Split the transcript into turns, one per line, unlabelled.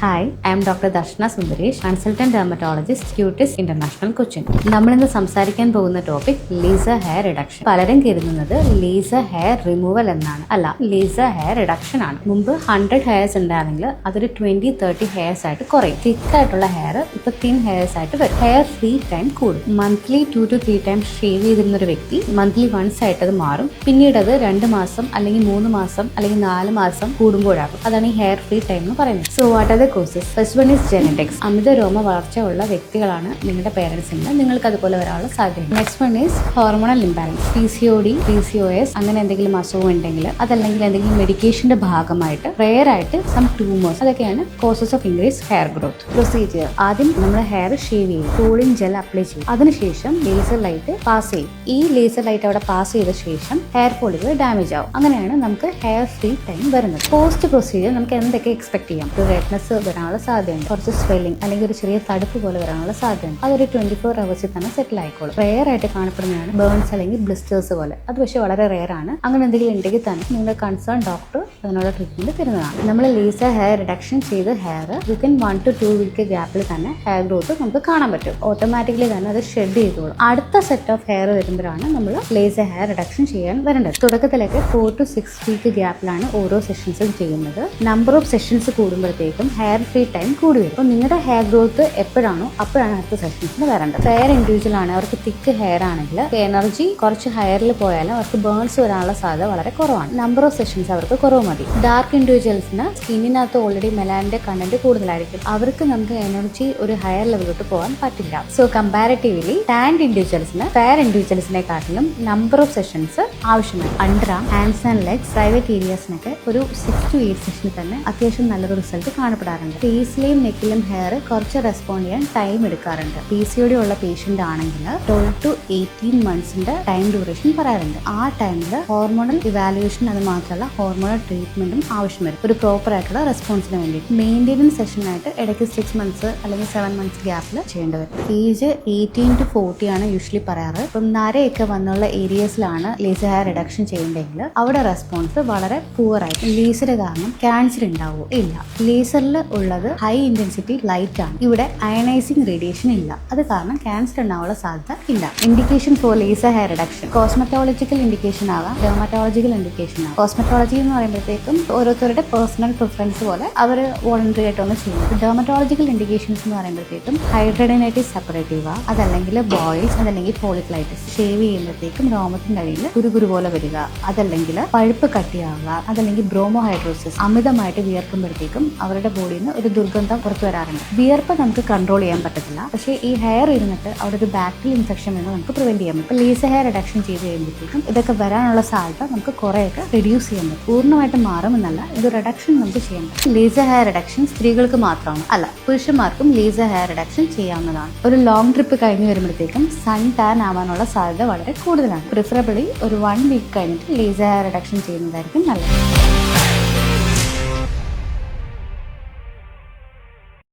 Hi I'm doctor Darshana Sundaresh consultant dermatologist Cutis International Cochin നമ്മളിന്ന് സംസാരിക്കാൻ പോകുന്ന topic laser hair reduction പലരും കരുതുന്നത് ലേസർ ഹെയർ റിമൂവൽ എന്നാണ്. അല്ല ലേസർ ഹെയർ റിഡക്ഷൻ ആണ്. മുമ്പ് ഹൺഡ്രഡ് ഹെയർസ് ഉണ്ടായിരുന്നെങ്കിൽ അതൊരു ട്വന്റി തേർട്ടി ഹെയർസ് ആയിട്ട് കുറയും. തിക്ക് ആയിട്ടുള്ള ഹെയർ ഇപ്പൊ തിൻ ഹെയർസ് ആയിട്ട് വരും. ഹെയർ ഫ്രീ ടൈം കൂടും. Monthly two to three time shave ചെയ്തിരുന്ന ഒരു വ്യക്തി മന്ത്ലി വൺസ് ആയിട്ട് അത് മാറും. പിന്നീട് അത് രണ്ട് മാസം അല്ലെങ്കിൽ മൂന്ന് മാസം അല്ലെങ്കിൽ നാല് മാസം കൂടുമ്പോഴാകും. അതാണ് ഈ ഹെയർ ഫ്രീ ടൈം എന്ന് പറയുന്നത്. So what are the causes first one is genetics അമിത രോമ വളർച്ച ഉള്ള വ്യക്തികളാണ് നിങ്ങളുടെ പേരൻസ് പേരൻസിന് നിങ്ങൾക്ക് അതുപോലെ വരാനുള്ള സാധ്യത next one is hormonal imbalance P C O D P C O S അങ്ങനെ എന്തെങ്കിലും അസുഖം ഉണ്ടെങ്കിൽ അതല്ലെങ്കിൽ എന്തെങ്കിലും മെഡിക്കേഷന്റെ ഭാഗമായിട്ട് റെയർ ആയിട്ട് സം ട്യൂമേഴ്സ് അതൊക്കെയാണ് causes of increase hair growth procedure ആദ്യം നമ്മൾ ഹെയർ ഷേവ് ചെയ്യും. കൂളിംഗ് ജെൽ അപ്ലൈ ചെയ്യും. അതിനുശേഷം ലേസർ ലൈറ്റ് പാസ് ചെയ്യും. ഈ ലേസർ ലൈറ്റ് അവിടെ പാസ് ചെയ്ത ശേഷം ഹെയർ ഫോളികൾ ഡാമേജ് ആവും. അങ്ങനെയാണ് നമുക്ക് ഹെയർ ഫ്രീ ടൈം വരുന്നത്. പോസ്റ്റ് പ്രൊസീജിയർ നമുക്ക് എന്തൊക്കെ എക്സ്പെക്ട് ചെയ്യാം? റെഡ്നെസ് വരാനുള്ള സാധ്യതയുണ്ട്. കുറച്ച് സ്വെല്ലിംഗ് അല്ലെങ്കിൽ ഒരു ചെറിയ തടുപ്പ് പോലെ വരാനുള്ള സാധ്യതയുണ്ട്. അതൊരു ട്വന്റി ഫോർ അവേഴ്സിൽ തന്നെ സെറ്റിൽ ആയിക്കോളും. റെയർ ആയിട്ട് കാണപ്പെടുന്നതാണ് ബേൺസ് അല്ലെങ്കിൽ ബ്ലിസ്റ്റേഴ്സ് പോലെ. അത് പക്ഷേ വളരെ റെയർ ആണ്. അങ്ങനെ എന്തെങ്കിലും ഉണ്ടെങ്കിൽ തന്നെ നിങ്ങളുടെ കൺസേൺ ഡോക്ടർ അതിനുള്ള ട്രീറ്റ്മെന്റ് തരുന്നതാണ്. നമ്മൾ ലേസർ ഹെയർ റിഡക്ഷൻ ചെയ്ത് hair within one to two week ഗ്യാപ്പിൽ തന്നെ ഹെയർ ഗ്രോത്ത് നമുക്ക് കാണാൻ പറ്റും. ഓട്ടോമാറ്റിക്കലി തന്നെ അത് ഷെഡ് ചെയ്തോളും. അടുത്ത സെറ്റ് ഓഫ് ഹെയർ വരുമ്പോഴാണ് നമ്മൾ ലേസർ ഹെയർ റിഡക്ഷൻ ചെയ്യാൻ വരേണ്ടത്. തുടക്കത്തിലൊക്കെ ഫോർ ടു സിക്സ് വീക്ക് ഗ്യാപ്പിലാണ് ഓരോ സെഷൻസും ചെയ്യുന്നത്. നമ്പർ ഓഫ് സെഷൻസ് കൂടുമ്പോഴത്തേക്കും ഹെയർ ഫ്രീ ടൈം കൂടി വരും അപ്പോൾ നിങ്ങളുടെ ഹെയർ ഗ്രോത്ത് എപ്പോഴാണോ അപ്പോഴാണ് അടുത്ത സെഷൻസിന് വരേണ്ടത്. ഹെയർ ഇൻഡിവിജ്വൽ ആണ്. അവർക്ക് തിക്ക് ഹെയർ ആണെങ്കിൽ എനർജി കുറച്ച് ഹെയറിൽ പോയാലും അവർക്ക് ബേൺസ് വരാനുള്ള സാധ്യത വളരെ കുറവാണ്. നമ്പർ ഓഫ് സെഷൻസ് അവർക്ക് കുറവ് മതി. ഡാർക്ക് ഇൻഡിവിജ്വൽസിന് സ്കിന്നിനകത്ത് ഓൾറെഡി മെലാനിന്റെ കണ്ടന്റ് കൂടുതലായിരിക്കും. അവർക്ക് നമുക്ക് എനർജി ഒരു ഹയർ ലെവലിലോട്ട് പോകാൻ പറ്റില്ല. സോ കമ്പാരിറ്റീവ്ലി ടാൻഡ് ഇൻഡിവിജ്വൽസിന് ഫെയർ ഇൻഡിവിജ്വൽസിനെക്കാട്ടിലും നമ്പർ ഓഫ് സെഷൻസ് ആവശ്യമാണ്. Underarm hands and legs private ഏരിയാസിനൊക്കെ ഒരു സിക്സ് ടു എയ്റ്റ് സെഷനിൽ തന്നെ അത്യാവശ്യം നല്ലൊരു റിസൾട്ട് കാണപ്പെടാറുണ്ട്. ഫേസിലെയും നെക്കിലും ഹെയർ കുറച്ച് റെസ്പോണ്ട് ചെയ്യാൻ ടൈം എടുക്കാറുണ്ട്. പി സി ഒ ഉള്ള പേഷ്യന്റ് ആണെങ്കിൽ ട്വൽവ് ടു എയ്റ്റീൻ മന്ത്സിന്റെ ടൈം ഡ്യൂറേഷൻ പറയാറുണ്ട്. ആ ടൈമിൽ ഹോർമോണൽ ഇവാലുവേഷൻ അത് മാത്രമല്ല ഹോർമോണൽ ട്രീറ്റ്മെന്റും ആവശ്യം വരും ഒരു പ്രോപ്പർ ആയിട്ടുള്ള റെസ്പോൺസിന് വേണ്ടി മെയിന്റെനൻസ് സെഷനായിട്ട് ഇടയ്ക്ക് സിക്സ് മന്ത്സ് അല്ലെങ്കിൽ സെവൻ മന്ത്സ് ഗ്യാപ്പിൽ ചെയ്യേണ്ടി വരും. ഏജ് എയ്റ്റീൻ ടു ഫോർട്ടി ആണ് യൂഷ്വലി പറയാറ്. ഇപ്പം നരയൊക്കെ വന്നുള്ള ഏരിയസിലാണ് ലേസർ ഹെയർ റിഡക്ഷൻ ചെയ്യേണ്ടെങ്കിൽ അവിടെ റെസ്പോൺസ് വളരെ പുവർ ആയിരിക്കും. ലേസർ കാരണം ക്യാൻസർ ഉണ്ടാവുമോ? ഇല്ല. ലേസറിൽ ഉള്ളത് ഹൈ ഇന്റൻസിറ്റി ലൈറ്റ് ആണ്. ഇവിടെ അയണൈസിംഗ് റേഡിയേഷൻ ഇല്ല. അത് കാരണം ക്യാൻസർ ഉണ്ടാവാനുള്ള സാധ്യത ഇല്ല. Indication for laser hair reduction cosmetological indication ആവാം ഡെർമറ്റോളജിക്കൽ ഇൻഡിക്കേഷൻ ആവാം. കോസ്മറ്റോളജി എന്ന് പറയുമ്പോഴത്തേക്കും ഓരോരുത്തരുടെ പേഴ്സണൽ പ്രിഫറൻസ് പോലെ അവർ വോളണ്ടറി ആയിട്ടൊന്ന് ചെയ്യുന്നത് ഡെർമറ്റോളജിക്കൽ ഇൻഡിക്കേഷൻസ് എന്ന് പറയുമ്പോഴത്തേക്കും ഹൈഡ്രഡനൈറ്റിസ് സെപ്പറേറ്റീവ അതല്ലെങ്കിൽ ബോയിൽസ് അതല്ലെങ്കിൽ പോളിക്ലൈറ്റിസ് ഷേവ് ചെയ്യുമ്പോഴത്തേക്കും രോമത്തിന്റെ അടിയിൽ കുരുകുരു പോലെ വരിക. അതല്ലെങ്കിൽ പഴുപ്പ് കട്ടിയാവുക അതല്ലെങ്കിൽ ബ്രോമോഹൈഡ്രോസിസ് അമിതമായിട്ട് വിയർക്കുമ്പോഴത്തേക്കും അവരുടെ ബോഡിയിൽ നിന്ന് ഒരു ദുർഗന്ധം പുറത്തു വരാറുണ്ട്. വിയർപ്പ് നമുക്ക് കൺട്രോൾ ചെയ്യാൻ പറ്റത്തില്ല. പക്ഷേ ഈ ഹെയർ ഇരുന്നിട്ട് അവിടെ ഒരു ബാക്ടീരിയൽ ഇൻഫെക്ഷൻ വേണം നമുക്ക് പ്രിവെന്റ് ചെയ്യാൻ പറ്റും. ലേസർ ഹെയർ റിഡക്ഷൻ ചെയ്ത് കഴിയുമ്പോഴത്തേക്കും ഇതൊക്കെ വരാനുള്ള സാധ്യത നമുക്ക് കുറേയൊക്കെ റെഡ്യൂസ് ചെയ്യാൻ പറ്റും. പൂർണമായിട്ട് മാറുമെന്നല്ല ഇത് റിഡക്ഷൻ നമുക്ക് ചെയ്യാൻ പറ്റും. ലേസർ ഹെയർ റിഡക്ഷൻ സ്ത്രീകൾക്ക് മാത്രമാണ്. അല്ല പുരുഷന്മാർക്കും ലേസർ ഹെയർ റിഡക്ഷൻ ചെയ്യാവുന്നതാണ്. ഒരു ലോങ് ട്രിപ്പ് കഴിഞ്ഞ് വരുമ്പോഴത്തേക്കും സൺ ടാൻ ആവാനുള്ള സാധ്യത വളരെ കൂടുതലാണ്. പ്രിഫറബിളി ഒരു വൺ വീക്ക് കഴിഞ്ഞിട്ട് ലേസർ ഹെയർ റിഡക്ഷൻ ചെയ്യുന്നതായിരിക്കും നല്ലത്.